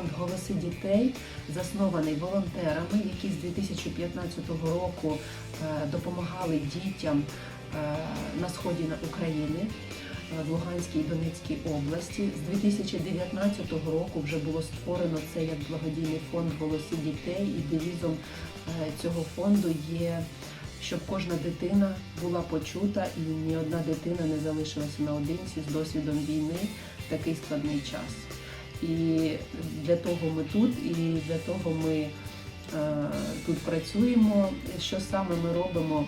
фонд Голоси дітей, заснований волонтерами, які з 2015 року е, допомагали дітям е, на сході України. е, В Луганській і Донецькій області з 2019 року вже було створено це як благодійний фонд голоси дітей, і девізом цього фонду є, щоб кожна дитина була почута і ні одна дитина не залишилася наодинці з досвідом війни в такий складний час. І для того ми тут, і для того ми е, тут працюємо. Що саме ми робимо,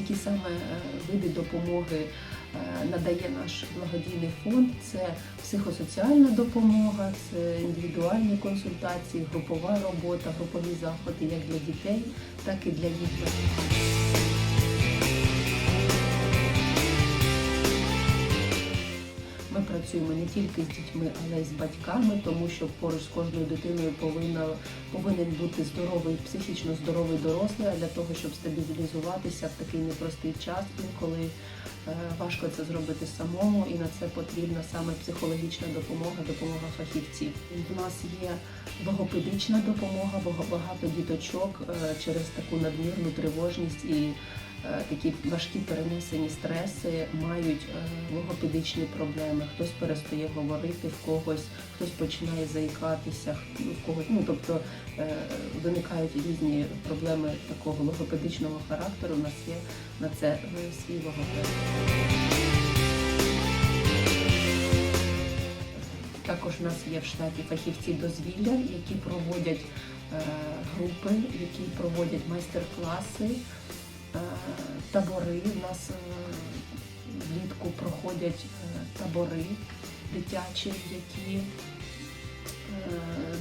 які саме е, види допомоги е, надає наш благодійний фонд? Це психосоціальна допомога, це індивідуальні консультації, групова робота, групові заходи як для дітей, так і для їх Ми працюємо не тільки з дітьми, але й з батьками, тому що поруч з кожною дитиною повинна, повинен бути здоровий, психічно здоровий дорослий, для того, щоб стабілізуватися в такий непростий час, інколи е, важко це зробити самому, і на це потрібна саме психологічна допомога, допомога фахівців. У нас є логопедична допомога, бо багато діточок е, через таку надмірну тривожність і такі важкі перенесені стреси мають е, логопедичні проблеми. Хтось перестає говорити в когось, хтось починає заїкатися, ну, в когось. Ну тобто е, виникають різні проблеми такого логопедичного характеру. У нас є на це е, свій логопед. Також у нас є в штаті фахівці дозвілля, які проводять е, групи, які проводять майстер-класи, е, табори. У нас е, влітку проходять е, табори дитячі, які е,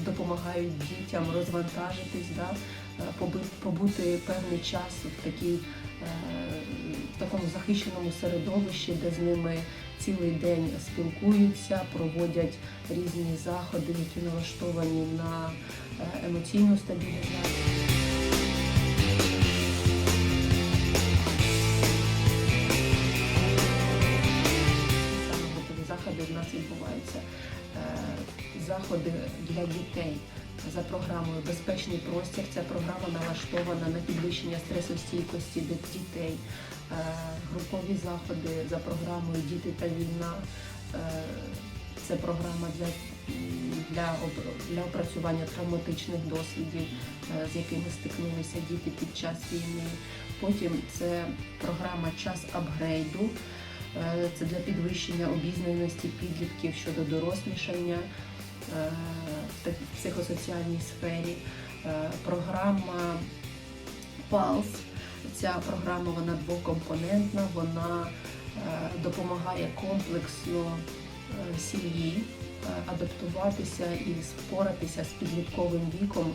допомагають дітям розвантажитись, да, е, побути певний час в такій, е, в такому захищеному середовищі, де з ними цілий день спілкуються, проводять різні заходи, які налаштовані на е, емоційну стабілізацію. Відбуваються. Е, Заходи для дітей за програмою Безпечний простір. Ця програма налаштована на підвищення стресостійкості дітей. Е, Групові заходи за програмою Діти та війна. Е, Це програма для, для, для опрацювання травматичних досвідів, е, з якими стикнулися діти під час війни. Потім це програма Час апгрейду. Е, Це для підвищення обізнаності підлітків щодо дорослішання е, в психосоціальній сфері. Е, Програма ПАЛС. Ця програма вона двокомпонентна, вона допомагає комплексно сім'ї адаптуватися і споратися з підлітковим віком,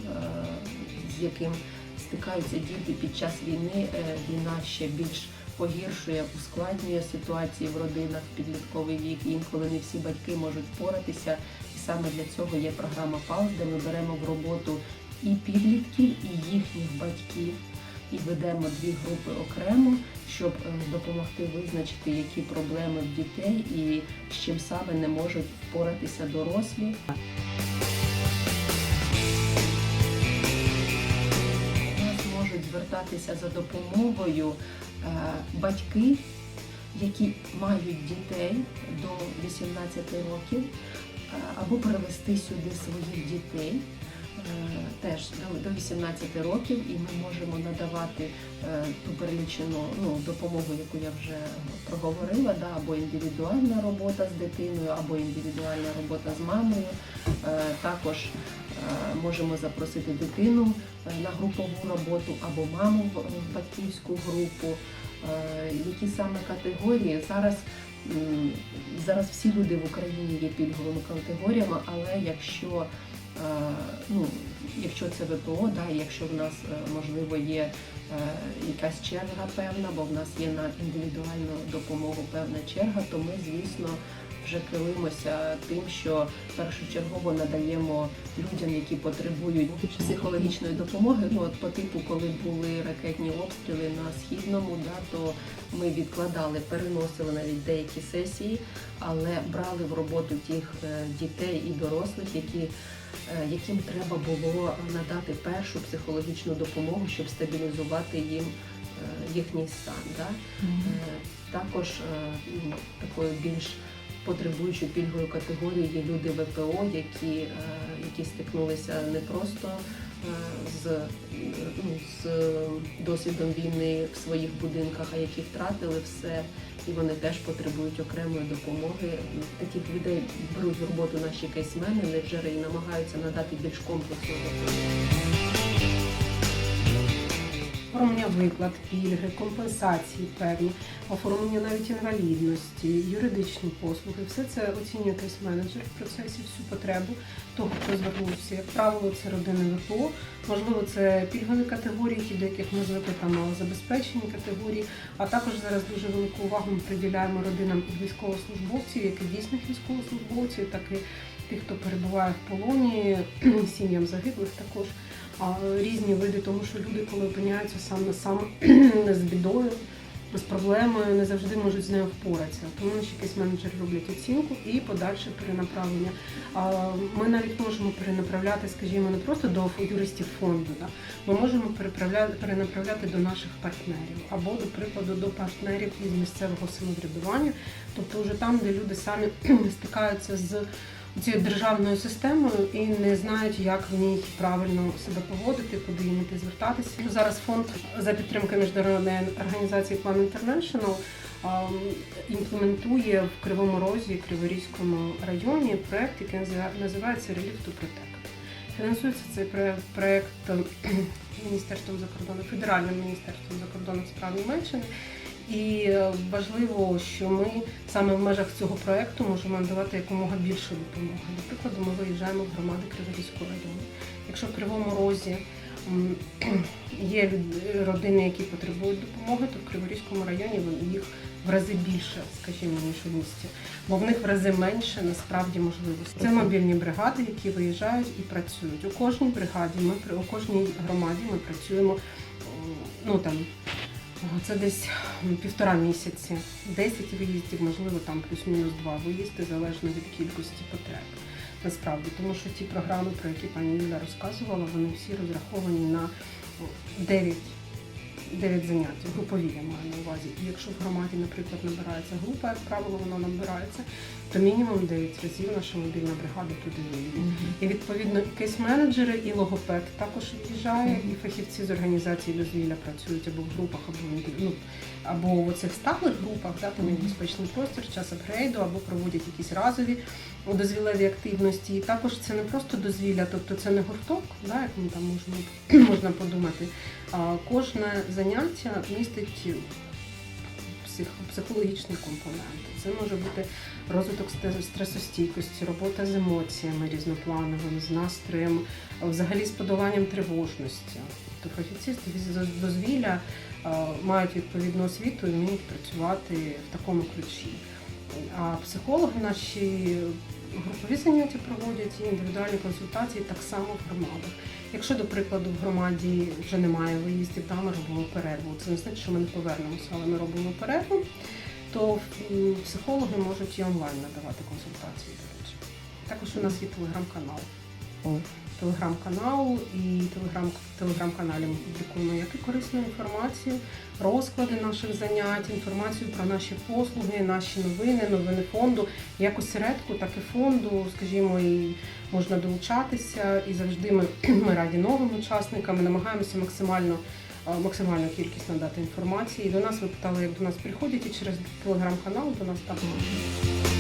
з яким стикаються діти під час війни. Війна ще більш погіршує, ускладнює ситуації в родинах підлітковий вік. Інколи не всі батьки можуть впоратися. І саме для цього є програма ПАЛС, де ми беремо в роботу і підлітків, і їхніх батьків. І ведемо дві групи окремо, щоб е, допомогти визначити, які проблеми в дітей і з чим саме не можуть впоратися дорослі. Звертатися за допомогою е, батьки, які мають дітей до 18 років, е, або привезти сюди своїх дітей. Е, Теж до- до 18 років, і ми можемо надавати е, ту перелічену ну, допомогу, яку я вже проговорила, да, або індивідуальна робота з дитиною, або індивідуальна робота з мамою. Е, Також можемо запросити дитину на групову роботу або маму в батьківську групу. Які саме категорії зараз? Зараз всі люди в Україні є пільговими категоріями, але якщо ну, якщо це ВПО, да, якщо в нас е, можливо є е, якась черга певна, бо в нас є на індивідуальну допомогу певна черга, то ми, звісно, вже керуємося тим, що першочергово надаємо людям, які потребують психологічної допомоги. Ну от по типу, коли були ракетні обстріли на східному, да, то ми відкладали, переносили навіть деякі сесії, але брали в роботу тих е, дітей і дорослих, які е, яким треба було надати першу психологічну допомогу, щоб стабілізувати їм е, їхній стан. Да? Е, Також е, ну, такою більш потребуючою пільгою категорією є люди ВПО, які, е, які стикнулися не просто е, з, е, ну, з досвідом війни в своїх будинках, а які втратили все, і вони теж потребують окремої допомоги. Таких людей беруть в роботу наші кейсмени, менеджери і намагаються надати більш комплексну допомогу. Оформлення виплат, пільги, компенсації певні, оформлення навіть інвалідності, юридичні послуги. Все це оцінює кейс-менеджер в процесі всю потребу того, хто звернувся. Як правило, це родини ВПО, можливо, це пільгові категорії, ті, до яких ми звикли там малозабезпечені категорії. А також зараз дуже велику увагу ми приділяємо родинам військовослужбовців, як і дійсних військовослужбовців, так і тих, хто перебуває в полоні, сім'ям загиблих також різні види, тому що люди, коли опиняються сам на сам з бідою, з проблемою, не завжди можуть з нею впоратися. Тому наші кейс-менеджери роблять оцінку і подальше перенаправлення. Ми навіть можемо перенаправляти, скажімо, не просто до юристів фонду. Да? Ми можемо перенаправляти до наших партнерів або, до прикладу, до партнерів із місцевого самоврядування, тобто вже там, де люди самі стикаються з цією державною системою і не знають, як в ній правильно себе поводити, куди їм іти звертатися. Зараз фонд за підтримки міжнародної організації Plan International ем, імплементує в Кривому Розі, Криворізькому районі проект, який називається Relief to Protect. Фінансується цей проект ем, Міністерством закордонних федеральним міністерством закордонних справ Німеччини. І е, важливо, що ми саме в межах цього проекту можемо надавати якомога більше допомоги. До прикладу, ми виїжджаємо в громади Криворізького району. Якщо в Кривому Розі є родини, які потребують допомоги, то в Криворізькому районі їх в рази більше, скажімо, ніж у місті, бо в них в рази менше насправді можливостей. Це мобільні бригади, які виїжджають і працюють. У кожній бригаді ми у кожній громаді ми працюємо ну там це десь півтора місяці, 10 виїздів, можливо, там плюс-мінус два виїзди, залежно від кількості потреб. Насправді, тому що ті програми, про які пані Юля розказувала, вони всі розраховані на 9, 9 занять, групові я маю на увазі. І якщо в громаді, наприклад, набирається група, як правило, вона набирається, то мінімум 9 разів наша мобільна бригада туди виїде. І відповідно кейс-менеджери, і логопед також в'їжджає, і фахівці з організації дозвілля працюють або в групах, або в ну, або в оцих сталих групах, да, там є безпечний простір, час апгрейду, або проводять якісь разові дозвілеві активності. І також це не просто дозвілля, тобто це не гурток, да, як ми там можемо можна подумати. А кожне заняття містить псих, психологічні компоненти. Це може бути розвиток стресостійкості, робота з емоціями різноплановими, з настроєм, взагалі з подоланням тривожності. Тобто фахівці з дозвілля мають відповідну освіту і вміють працювати в такому ключі. А психологи наші групові заняття проводять і індивідуальні консультації так само в громадах. Якщо, до прикладу, в громаді вже немає виїздів, да, ми робимо перерву. Це не значить, що ми не повернемося, але ми робимо перерву, то психологи можуть і онлайн надавати консультації, до речі. Також у нас є телеграм-канал. О. Телеграм-канал і телеграм, телеграм-каналі ми публікуємо як і корисну інформацію, розклади наших занять, інформацію про наші послуги, наші новини, новини фонду, як осередку, так і фонду, скажімо, і можна долучатися. І завжди ми, ми раді новим учасникам, ми намагаємося максимально. Максимальну кількість надати інформації. До нас ви питали, як до нас приходять, і через телеграм-канал до нас також.